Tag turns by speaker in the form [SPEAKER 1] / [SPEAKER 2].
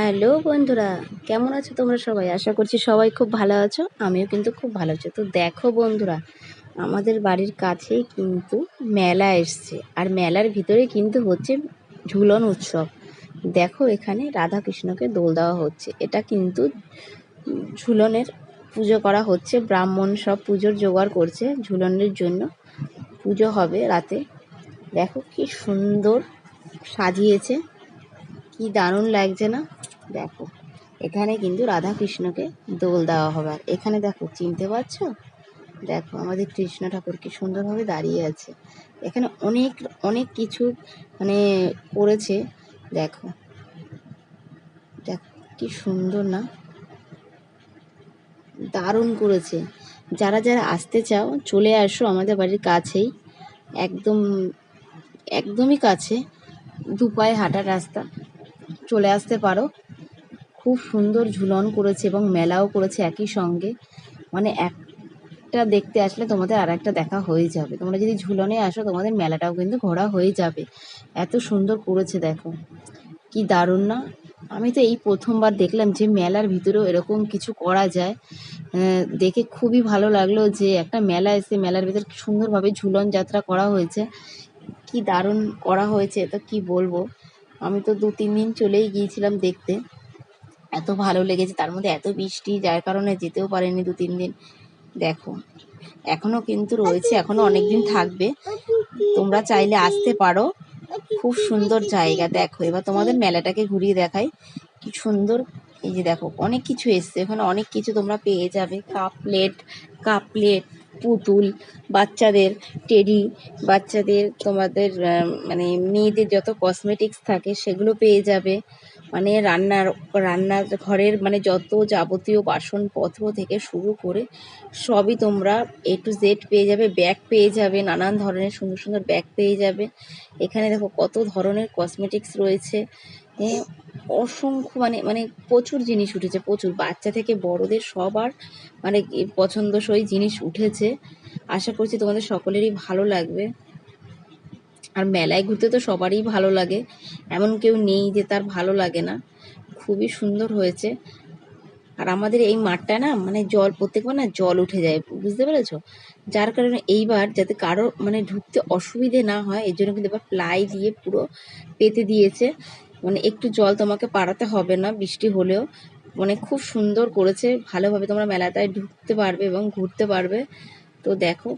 [SPEAKER 1] Hello বন্ধুরা, কেমন আছো তোমরা সবাই? আশা করছি সবাই খুব ভালো আছো, আমিও কিন্তু খুব ভালো আছি। তো দেখো বন্ধুরা, আমাদের বাড়ির কাছেই কিন্তু মেলা এসছে, আর মেলার ভিতরে কিন্তু হচ্ছে ঝুলন উৎসব। দেখো এখানে রাধা কৃষ্ণকে দোল দেওয়া হচ্ছে। এটা কিন্তু ঝুলনের পুজো করা হচ্ছে, ব্রাহ্মণ সব পুজোর জোগাড় করছে, ঝুলনের জন্য পুজো হবে রাতে। দেখো কি সুন্দর সাজিয়েছে, কি দারুণ লাগছে না? দেখো। এখানে কিন্তু রাধা কৃষ্ণকে দোল দেওয়া হবে। আর এখানে দেখো, চিনতে পারছ? দেখো, আমাদের কৃষ্ণ ঠাকুর কি সুন্দরভাবে দাঁড়িয়ে আছে। এখানে অনেক অনেক কিছু মানে করেছে। দেখো। দেখো, কি সুন্দর না? দারুণ করেছে। যারা যারা আসতে চাও, চলে আসো আমাদের বাড়ির কাছেই। একদম, একদমই কাছে। দু পায়ে হাঁটার রাস্তা। চলে আসতে পারো। খুব সুন্দর ঝুলন করেছে এবং মেলাও করেছে একই সঙ্গে। মানে একটা দেখতে আসলে তোমাদের আর একটা দেখা হয়ে যাবে। তোমরা যদি ঝুলনে আসো, তোমাদের মেলাটাও কিন্তু ঘোরা হয়ে যাবে। এত সুন্দর করেছে দেখো। কি দারুণ না? আমি তো এই প্রথমবার দেখলাম যে মেলার ভিতরেও এরকম কিছু করা যায়। দেখে খুবই ভালো লাগল যে একটা মেলা এসে মেলার ভিতর সুন্দরভাবে ঝুলন যাত্রা করা হয়েছে। কি দারুণ করা হয়েছে তো কি বলব? আমি তো দু তিন দিন চলেই গিয়েছিলাম দেখতে। এত ভালো লেগেছে, তার মধ্যে এত বৃষ্টি, যার কারণে যেতেও পারেনি দু তিন দিন। দেখো, এখনও কিন্তু রয়েছে, এখনও অনেক দিন থাকবে। তোমরা চাইলে আসতে পারো। খুব সুন্দর জায়গা, দেখো। এবার তোমাদের মেলাটাকে ঘুরিয়ে দেখাই। কি সুন্দর, এই যে দেখো, অনেক কিছু এসছে। ওখানে অনেক কিছু তোমরা পেয়ে যাবে। কাপ প্লেট কাপ প্লেট, পুতুল, বাচ্চাদের টেডি বাচ্চাদের তোমাদের মানে মেয়েদের যত কসমেটিক্স থাকে, সেগুলো পেয়ে যাবে। মানে রান্নার রান্নার ঘরের মানে যত যাবতীয় বাসনপত্র থেকে শুরু করে সবই তোমরা এ টু জেড পেয়ে যাবে। ব্যাগ পেয়ে যাবে, নানান ধরনের সুন্দর সুন্দর ব্যাগ পেয়ে যাবে। এখানে দেখো কত ধরনের কসমেটিক্স রয়েছে। অসংখ্য মানে মানে প্রচুর জিনিস উঠেছে, প্রচুর। বাচ্চা থেকে বড়দের সবার মানে পছন্দসই জিনিস উঠেছে। আশা করছি তোমাদের সকলেরই ভালো লাগবে। আর মেলায় ঘুরতে তো সবারই ভালো লাগে। এমন কেউ নেই যে তার ভালো লাগে না। খুবই সুন্দর হয়েছে। আর আমাদের এই মাঠটা না মানে জল, প্রত্যেকবার না জল উঠে যায়, বুঝতে পেরেছ? যার কারণে এইবার যাতে কারও মানে ঢুকতে অসুবিধে না হয়, এর জন্য কিন্তু এবার প্লাই দিয়ে পুরো পেতে দিয়েছে। মানে একটু জল তোমাকে পাড়াতে হবে না, বৃষ্টি হলেও। মানে খুব সুন্দর করেছে। ভালোভাবে তোমরা মেলাটায় ঢুকতে পারবে এবং ঘুরতে পারবে। তো দেখো।